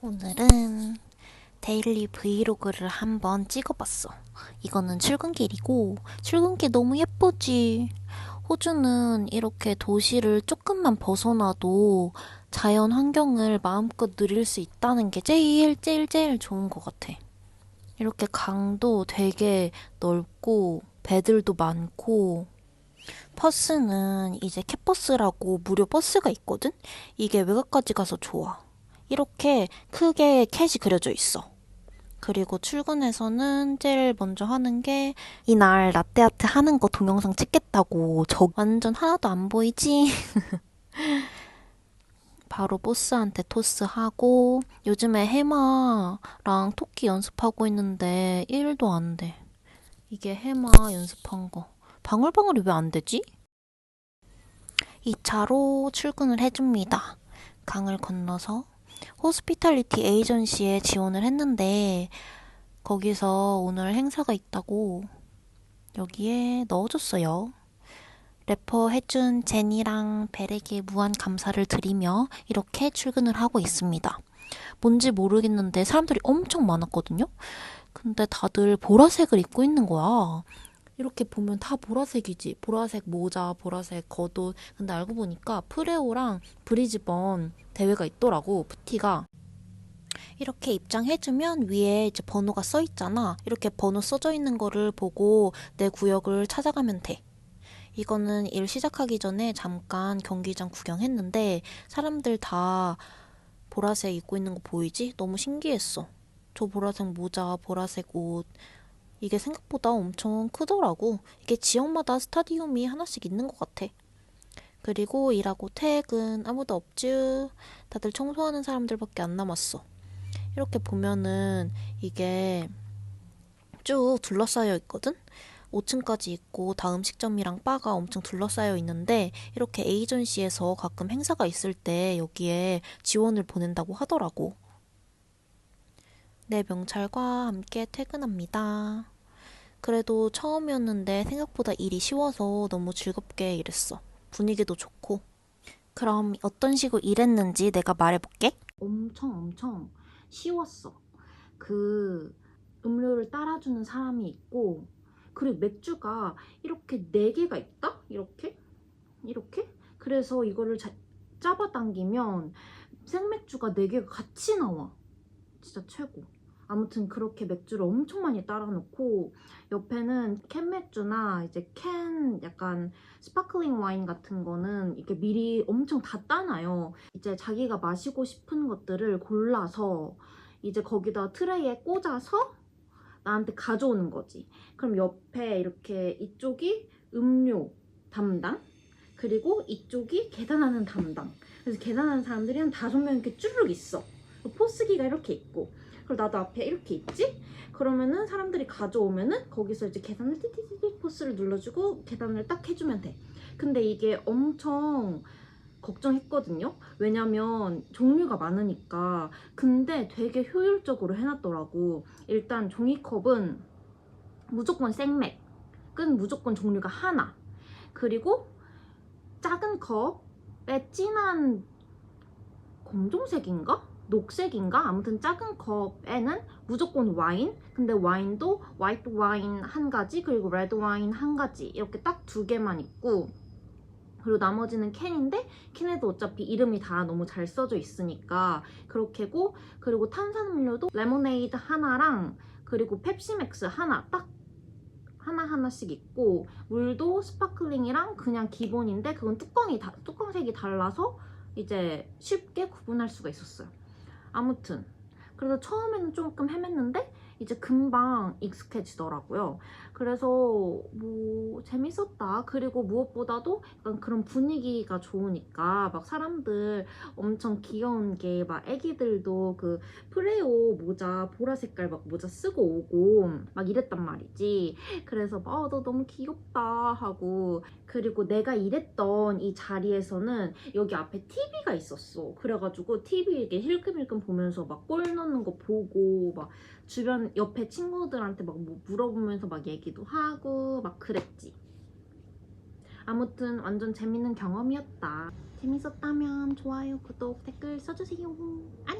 오늘은 데일리 브이로그를 한번 찍어봤어. 이거는 출근길이고, 출근길 너무 예쁘지? 호주는 이렇게 도시를 조금만 벗어나도 자연 환경을 마음껏 누릴 수 있다는 게 제일, 제일, 제일 좋은 것 같아. 이렇게 강도 되게 넓고, 배들도 많고, 버스는 이제 캣버스라고 무료 버스가 있거든? 이게 외곽까지 가서 좋아. 이렇게 크게 캣이 그려져 있어. 그리고 출근해서는 제일 먼저 하는 게 이날 라떼아트 하는 거 동영상 찍겠다고 저 완전 하나도 안 보이지? 바로 보스한테 토스하고 요즘에 해마랑 토끼 연습하고 있는데 1도 안 돼. 이게 해마 연습한 거. 방울방울이 왜 안 되지? 2차로 출근을 해줍니다. 강을 건너서 호스피탈리티 에이전시에 지원을 했는데 거기서 오늘 행사가 있다고 여기에 넣어줬어요. 래퍼 해준 제니랑 벨에게 무한 감사를 드리며 이렇게 출근을 하고 있습니다. 뭔지 모르겠는데 사람들이 엄청 많았거든요. 근데 다들 보라색을 입고 있는 거야. 이렇게 보면 다 보라색이지. 보라색 모자, 보라색 겉옷. 근데 알고 보니까 프레오랑 브리즈번 대회가 있더라고, 푸티가. 이렇게 입장해주면 위에 이제 번호가 써 있잖아. 이렇게 번호 써져 있는 거를 보고 내 구역을 찾아가면 돼. 이거는 일 시작하기 전에 잠깐 경기장 구경했는데 사람들 다 보라색 입고 있는 거 보이지? 너무 신기했어. 저 보라색 모자, 보라색 옷. 이게 생각보다 엄청 크더라고. 이게 지역마다 스타디움이 하나씩 있는 것 같아. 그리고 일하고 퇴근 아무도 없쥬. 다들 청소하는 사람들밖에 안 남았어. 이렇게 보면은 이게 쭉 둘러싸여 있거든? 5층까지 있고 다 음 식점이랑 바가 엄청 둘러싸여 있는데 이렇게 에이전시에서 가끔 행사가 있을 때 여기에 지원을 보낸다고 하더라고. 내 명찰과 함께 퇴근합니다. 그래도 처음이었는데 생각보다 일이 쉬워서 너무 즐겁게 일했어. 분위기도 좋고. 그럼 어떤 식으로 일했는지 내가 말해볼게. 엄청 엄청 쉬웠어. 그 음료를 따라주는 사람이 있고, 그리고 맥주가 이렇게 네 개가 있다? 이렇게? 이렇게? 그래서 이거를 자, 잡아당기면 생맥주가 네 개가 같이 나와. 진짜 최고. 아무튼 그렇게 맥주를 엄청 많이 따라 놓고 옆에는 캔 맥주나 이제 캔 약간 스파클링 와인 같은 거는 이렇게 미리 엄청 다 따놔요. 이제 자기가 마시고 싶은 것들을 골라서 이제 거기다 트레이에 꽂아서 나한테 가져오는 거지. 그럼 옆에 이렇게 이쪽이 음료 담당 그리고 이쪽이 계산하는 담당. 그래서 계산하는 사람들이 한 다섯 명 이렇게 쭈르륵 있어. 포스기가 이렇게 있고 그리고 나도 앞에 이렇게 있지? 그러면은 사람들이 가져오면은 거기서 이제 계산을 띠띠띠띠 포스를 눌러주고 계산을 딱 해주면 돼. 근데 이게 엄청 걱정했거든요. 왜냐면 종류가 많으니까. 근데 되게 효율적으로 해놨더라고. 일단 종이컵은 무조건 생맥 은 무조건 종류가 하나. 그리고 작은 컵에 진한 검정색인가? 녹색인가? 아무튼 작은 컵에는 무조건 와인. 근데 와인도 화이트 와인 한 가지, 그리고 레드 와인 한 가지. 이렇게 딱 두 개만 있고. 그리고 나머지는 캔인데 캔에도 어차피 이름이 다 너무 잘 써져 있으니까 그렇게고 그리고 탄산음료도 레모네이드 하나랑 그리고 펩시맥스 하나 딱 하나하나씩 있고 물도 스파클링이랑 그냥 기본인데 그건 뚜껑이 다, 뚜껑 색이 달라서 이제 쉽게 구분할 수가 있었어요. 아무튼. 그래서 처음에는 조금 헤맸는데 이제 금방 익숙해지더라고요. 그래서 뭐 재밌었다. 그리고 무엇보다도 약간 그런 분위기가 좋으니까 막 사람들 엄청 귀여운 게 막 애기들도 그 프레오 모자 보라 색깔 막 모자 쓰고 오고 막 이랬단 말이지. 그래서 막너 너무 귀엽다 하고 그리고 내가 일했던 이 자리에서는 여기 앞에 TV가 있었어. 그래가지고 TV 이렇게 힐끔힐끔 보면서 막 골 넣는 거 보고 막 주변 옆에 친구들한테 막 뭐 물어보면서 막 얘기도 하고 막 그랬지. 아무튼 완전 재밌는 경험이었다. 재밌었다면 좋아요, 구독, 댓글 써주세요. 안녕!